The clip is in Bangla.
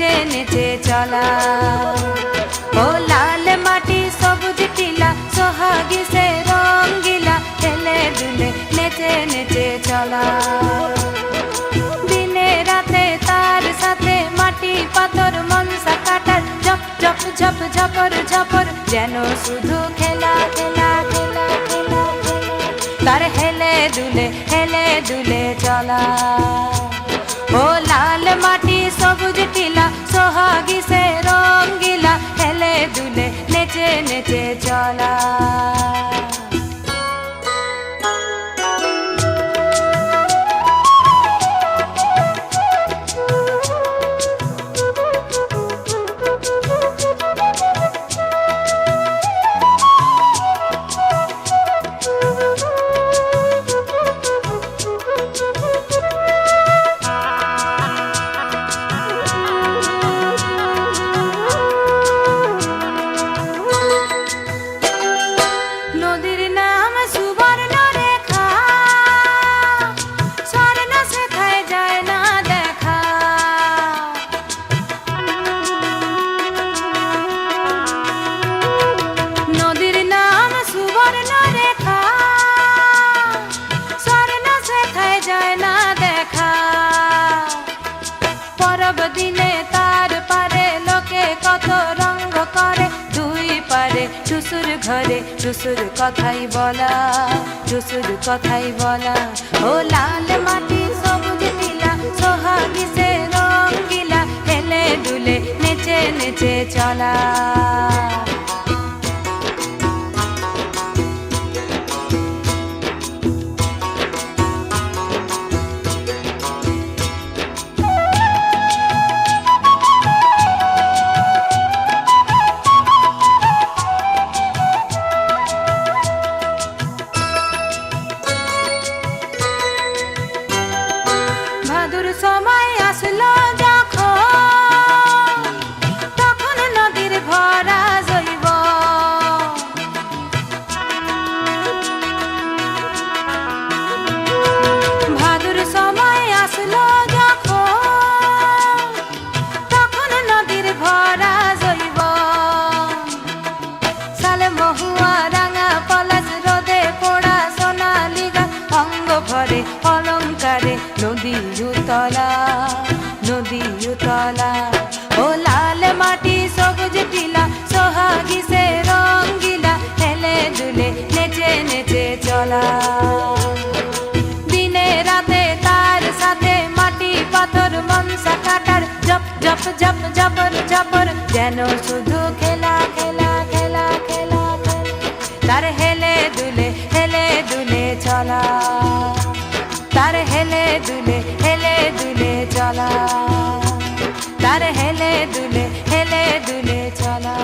নেচে নেচে চলা। ও লাল মাটি সবুজ টিলা, সোহাগী সে রঙ্গিলা হেলে দুলে নেচে নেচে চলা। দিনে রাতে তার সাথে মাটি পাথর, মনসা কাটার, ঝপ ঝপ ঝপ ঝপর ঝপর, যেন শুধু খেলা খেলা খেলা খেলা। তার হেলে দুলে হেলে দুলে চলা। নেচে দিনে তার পারে লোকে কত রঙ্গ করে। দুই পারে টুসুর ঘরে টুসুর কথাই বলা টুসুর কথাই বলা। ও লাল মাটি সবুজ নীলা, সোহাগী সে রঙ্গিলা হেলে ডুলে নেচে নেচে চলা। অঙ্গ অলঙ্কারে নদী উতলা নদী উতলা। ও লাল মাটি সবুজ টিলা, সোহাগী সে রঙ্গিলা, হেলে দুলে নেচে নেচে চলা। দিনে রাতে তার সাথে মাটি পাথর, মনসা কাটার, জপ জপ জপ জপর জপর যেন শুধু খেলা খেলা খেলা খেলা। তার হেলে দুলে হেলে দুলে চলা। তার হেলে দুলে হেলে দুলে চলা। তার হেলে দুলে হেলে দুলে চলা।